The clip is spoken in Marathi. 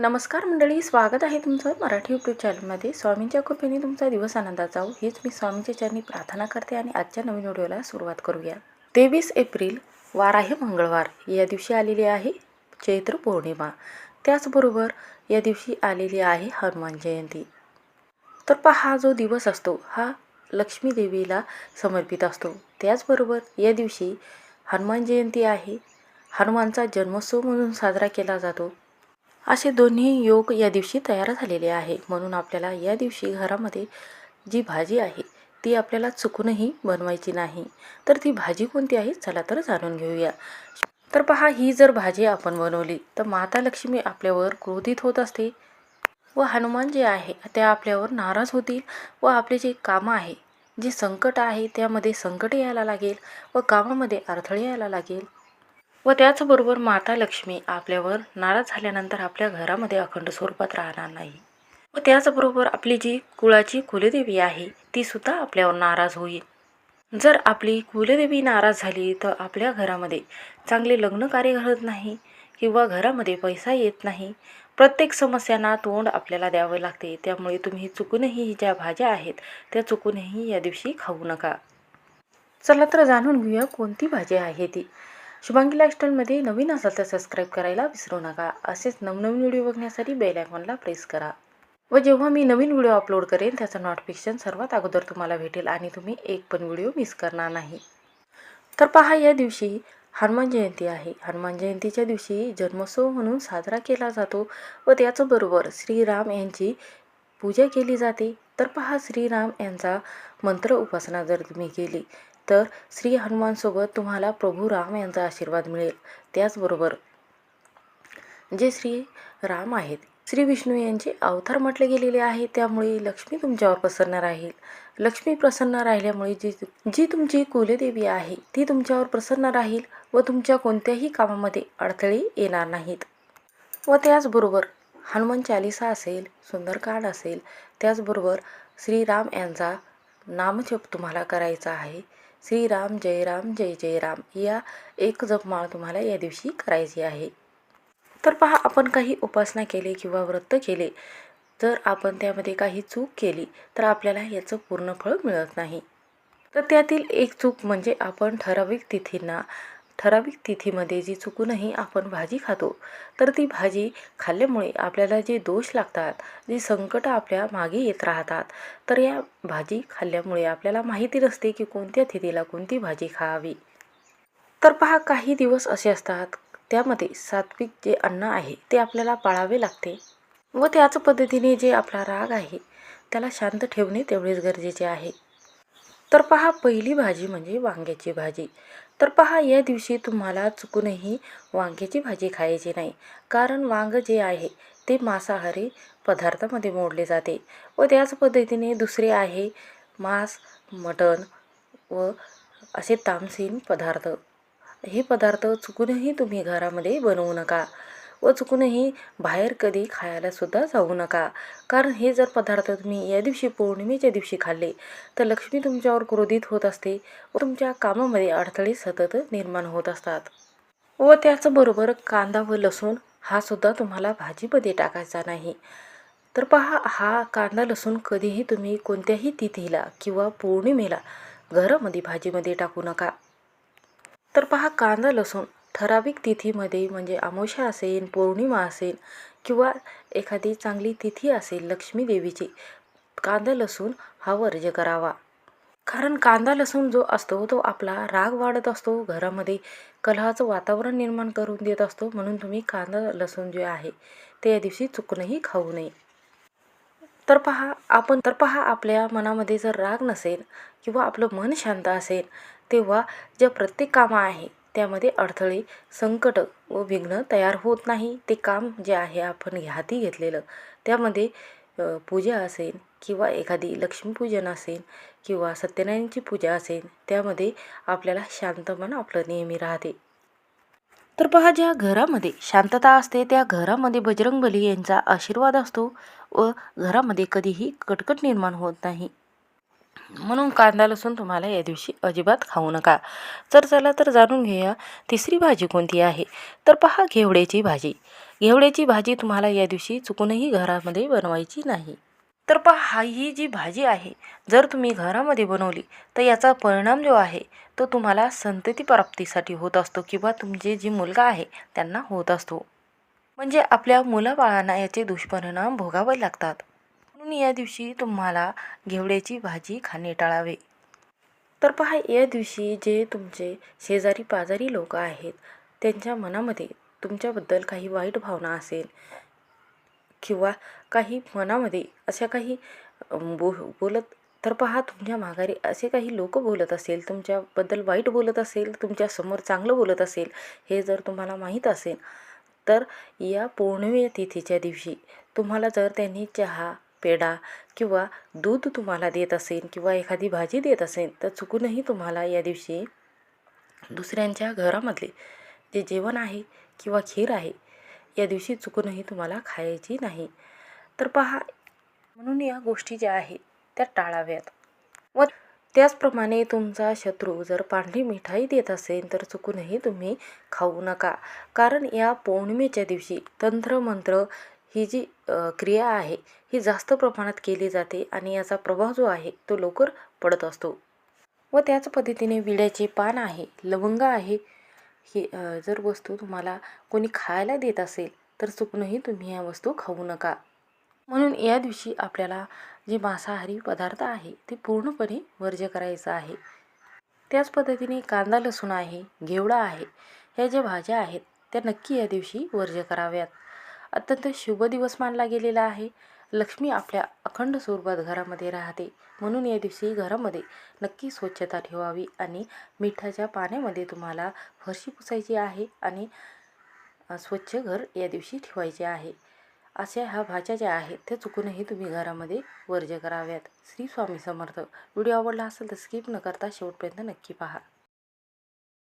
नमस्कार मंडळी स्वागत आहे तुमचं मराठी यूट्यूब चॅनलमध्ये स्वामींच्या कृपेने तुमचा दिवस आनंदात जाऊ हीच मी स्वामींच्या चरणी प्रार्थना करते आणि आजच्या नवीन व्हिडिओला सुरुवात करूया. तेवीस एप्रिल वार आहे मंगळवार. या दिवशी आलेली आहे चैत्र पौर्णिमा. त्याचबरोबर या दिवशी आलेली आहे हनुमान जयंती. तर पहा हा जो दिवस असतो हा लक्ष्मी देवीला समर्पित असतो. त्याचबरोबर या दिवशी हनुमान जयंती आहे. हनुमानचा जन्मोत्सव म्हणून साजरा केला जातो. असे दोन्ही योग या दिवशी तयार झालेले आहे. म्हणून आपल्याला या दिवशी घरामध्ये जी भाजी आहे ती आपल्याला चुकूनही बनवायची नाही. तर ती भाजी कोणती आहे चला तर जाणून घेऊया. तर पहा ही जर भाजी आपण बनवली तर माता लक्ष्मी आपल्यावर क्रोधित होत असते व हनुमान जे आहे ते आपल्यावर नाराज होतील व आपले जे कामं आहे जे संकट आहे त्यामध्ये संकट यायला लागेल व कामामध्ये अडथळे यायला लागेल. व त्याचबरोबर माता लक्ष्मी आपल्यावर नाराज झाल्यानंतर आपल्या घरामध्ये अखंड स्वरूपात राहणार नाही. व त्याचबरोबर आपली जी कुळाची कुलदेवी आहे ती सुद्धा आपल्यावर नाराज होईल. जर आपली कुलदेवी नाराज झाली तर आपल्या घरामध्ये चांगले लग्न कार्य घडत नाही किंवा घरामध्ये पैसा येत नाही. प्रत्येक समस्यांना तोंड आपल्याला द्यावं लागते. त्यामुळे तुम्ही चुकूनही ज्या भाज्या आहेत त्या चुकूनही या दिवशी खाऊ नका. चला तर जाणून घेऊया कोणती भाजी आहे ती. शुभांगी लाईफस्टाईलमध्ये नवीन असाल तर सबस्क्राईब करायला विसरू नका. असेच नवनवीन व्हिडिओ बघण्यासाठी बेल आयकॉनला प्रेस करा. व जेव्हा मी नवीन व्हिडिओ अपलोड करेन त्याचं नोटिफिकेशन सर्वात अगोदर तुम्हाला भेटेल आणि तुम्ही एक पण व्हिडिओ मिस करणार नाही. तर पहा या दिवशी हनुमान जयंती आहे. हनुमान जयंतीच्या दिवशी जन्मोत्सव म्हणून साजरा केला जातो व त्याचबरोबर श्रीराम यांची पूजा केली जाते. तर पहा श्रीराम यांचा मंत्र उपासना जर तुम्ही केली तर श्री हनुमानसोबत तुम्हाला प्रभू राम यांचा आशीर्वाद मिळेल. त्याचबरोबर जे श्री राम आहेत श्री विष्णू यांचे अवतार म्हटले गेलेले आहे त्यामुळे लक्ष्मी तुमच्यावर प्रसन्न राहील लक्ष्मी प्रसन्न राहिल्यामुळे जी जी तुमची कुलदेवी आहे ती तुमच्यावर प्रसन्न राहील व तुमच्या कोणत्याही कामामध्ये अडथळे येणार नाहीत. व त्याचबरोबर हनुमान चालिसा असेल सुंदरकांड असेल त्याचबरोबर श्रीराम यांचा नामजप तुम्हाला करायचा आहे. श्रीराम जय राम जय जय राम या एक जपमाळ तुम्हाला या दिवशी करायची आहे. तर पहा आपण काही उपासना केली किंवा व्रत केले जर आपण त्यामध्ये काही चूक केली तर आपल्याला याचं पूर्ण फळ मिळत नाही. तर त्यातील एक चूक म्हणजे आपण ठराविक तिथींना ठराविक तिथीमध्ये जी चुकूनही आपण भाजी खातो तर ती भाजी खाल्ल्यामुळे आपल्याला जे दोष लागतात जी संकट आपल्या मागे येत राहतात तर या भाजी खाल्ल्यामुळे आपल्याला माहिती नसते की कोणत्या तिथीला कोणती भाजी खावी. तर पहा काही दिवस असे असतात त्यामध्ये सात्विक जे अन्न आहे ते आपल्याला पाळावे लागते व त्याच पद्धतीने जे आपला राग आहे त्याला शांत ठेवणे तेवढेच गरजेचे आहे. तर पहा पहिली भाजी म्हणजे वांग्याची भाजी. तर पहा या दिवशी तुम्हाला चुकूनही वांग्याची भाजी खायची नाही. कारण वांग जे आहे ते मांसाहारी पदार्थामध्ये मोडले जाते व त्याच पद्धतीने दुसरे आहे मांस मटण व असे तामसीन पदार्थ. हे पदार्थ चुकूनही तुम्ही घरामध्ये बनवू नका. व चुकूनही बाहेर कधी खायलासुद्धा जाऊ नका. कारण हे जर पदार्थ तुम्ही या दिवशी पौर्णिमेच्या दिवशी खाल्ले तर लक्ष्मी तुमच्यावर क्रोधित होत असते व तुमच्या कामामध्ये अडथळे सतत निर्माण होत असतात. व त्याचबरोबर कांदा व लसूण हा सुद्धा तुम्हाला भाजीमध्ये टाकायचा नाही. तर पहा हा कांदा लसूण कधीही तुम्ही कोणत्याही तिथीला किंवा पौर्णिमेला घरामध्ये भाजीमध्ये टाकू नका. तर पहा कांदा लसूण ठराविक तिथीमध्ये म्हणजे अमावस्या असेल पौर्णिमा असेल किंवा एखादी चांगली तिथी असेल लक्ष्मी देवीची कांदा लसूण हा वर्ज करावा. कारण कांदा लसूण जो असतो तो आपला राग वाढत असतो घरामध्ये कलहाचं वातावरण निर्माण करून देत असतो म्हणून तुम्ही कांदा लसूण जे आहे ते या दिवशी चुकूनही खाऊ नये. तर पहा आपण तर पहा आपल्या मनामध्ये जर राग नसेल किंवा आपलं मन शांत असेल तेव्हा ज्या प्रत्येक कामं आहे त्यामध्ये अडथळे संकट व विघ्न तयार होत नाही. ते काम जे आहे आपण हाती घेतलेलं त्यामध्ये पूजा असेल किंवा एखादी लक्ष्मीपूजन असेल किंवा सत्यनारायणची पूजा असेल त्यामध्ये आपल्याला शांत मन आपलं नेहमी राहते. तर पहा ज्या घरामध्ये शांतता असते त्या घरामध्ये बजरंगबली यांचा आशीर्वाद असतो व घरामध्ये कधीही कटकट निर्माण होत नाही. म्हणून कांदा लसूण तुम्हाला या दिवशी अजिबात खाऊ नका. तर चला तर जाणून घेऊया तिसरी भाजी कोणती आहे? तर पहा घेवड्याची भाजी. घेवड्याची भाजी तुम्हाला या दिवशी चुकूनही घरामध्ये बनवायची नाही. तर पहा ही जी भाजी आहे जर तुम्ही घरामध्ये बनवली तर याचा परिणाम जो आहे तो तुम्हाला संतती प्राप्तीसाठी होत असतो किंवा तुमचे जी मुलगा आहे त्यांना होत असतो. म्हणजे आपल्या मुलाबाळांना याचे दुष्परिणाम भोगावे लागतात. म्हणून या दिवशी तुम्हाला घेवड्याची भाजी खाणे टाळावे. तर पहा या दिवशी जे तुमचे शेजारी पाजारी लोक आहेत त्यांच्या मनामध्ये तुमच्याबद्दल काही वाईट भावना असेल किंवा काही मनामध्ये अशा काही बो बोलत तर पहा तुमच्या माघारी असे काही लोक बोलत असेल तुमच्याबद्दल वाईट बोलत असेल तुमच्यासमोर चांगलं बोलत असेल हे जर तुम्हाला माहीत असेल तर या पौर्णिमे तिथीच्या दिवशी तुम्हाला जर त्यांनी चहा पेढा किंवा दूध तुम्हाला देत असेल किंवा एखादी भाजी देत असेल तर चुकूनही तुम्हाला या दिवशी दुसऱ्यांच्या घरामधले जे जेवण आहे किंवा खीर आहे या दिवशी चुकूनही तुम्हाला खायची नाही. तर पहा म्हणून या गोष्टी ज्या आहेत त्या टाळाव्यात. व त्याचप्रमाणे तुमचा शत्रू जर पांढरी मिठाई देत असेल तर चुकूनही तुम्ही खाऊ नका. कारण या पौर्णिमेच्या दिवशी तंत्रमंत्र ही जी क्रिया आहे ही जास्त प्रमाणात केली जाते आणि याचा प्रभाव जो आहे तो लवकर पडत असतो. व त्याच पद्धतीने विड्याचे पान आहे लवंग आहे हे जर वस्तू तुम्हाला कोणी खायला देत असेल तर चुकूनही तुम्ही या वस्तू खाऊ नका. म्हणून या दिवशी आपल्याला जे मांसाहारी पदार्थ आहे ते पूर्णपणे वर्ज्य करायचं आहे. त्याच पद्धतीने कांदा लसूण आहे घेवडा आहे ह्या ज्या भाज्या आहेत त्या नक्की या दिवशी वर्ज्य कराव्यात. अत्यंत शुभ दिवस मानला गेलेला आहे. लक्ष्मी आपल्या अखंड स्वरूपात घरामध्ये राहते. म्हणून या दिवशी घरामध्ये नक्की स्वच्छता ठेवावी आणि मिठाच्या पाण्यामध्ये तुम्हाला फरशी पुसायची आहे आणि स्वच्छ घर या दिवशी ठेवायचे आहे. अशा ह्या भाज्या ज्या आहेत त्या चुकूनही तुम्ही घरामध्ये वर्ज्य कराव्यात. श्री स्वामी समर्थ. व्हिडिओ आवडला असेल तर स्किप न करता शेवटपर्यंत नक्की पहा.